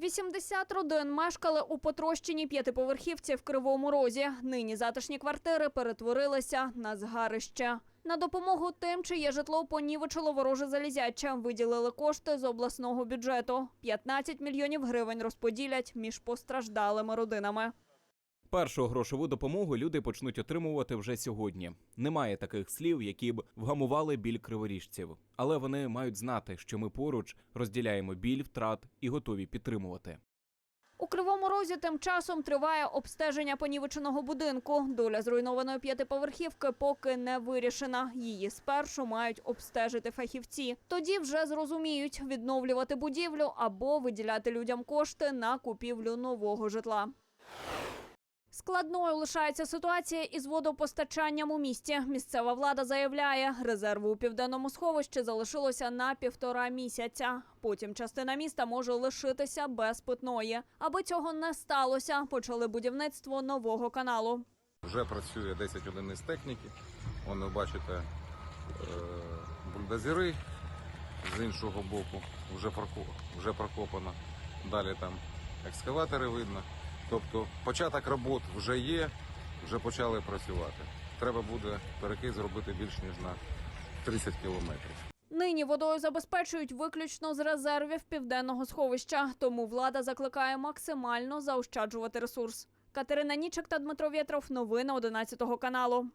80 родин мешкали у потрощеній п'ятиповерхівці в Кривому Розі. Нині затишні квартири перетворилися на згарище. На допомогу тим, чиє житло понівечило вороже залізяча, виділили кошти з обласного бюджету. 15 мільйонів гривень розподілять між постраждалими родинами. Першу грошову допомогу люди почнуть отримувати вже сьогодні. Немає таких слів, які б вгамували біль криворіжців, але вони мають знати, що ми поруч розділяємо біль втрат і готові підтримувати. У Кривому Розі тим часом триває обстеження понівеченого будинку. Доля зруйнованої п'ятиповерхівки поки не вирішена. Її спершу мають обстежити фахівці. Тоді вже зрозуміють відновлювати будівлю або виділяти людям кошти на купівлю нового житла. Складною лишається ситуація із водопостачанням у місті. Місцева влада заявляє, резерву у південному сховищі залишилося на півтора місяця. Потім частина міста може лишитися без питної. Аби цього не сталося, почали будівництво нового каналу. Вже працює 10 одиниць техніки. Вон ви бачите е, бульдозери з іншого боку вже, проко- вже прокопано. Далі там екскаватори видно. Тобто початок робот вже є, вже почали працювати. Треба буде перекид зробити більш ніж на 30 кілометрів. Нині водою забезпечують виключно з резервів південного сховища, тому влада закликає максимально заощаджувати ресурс. Катерина Нічик та Дмитро Вєтров. Новини 11 каналу.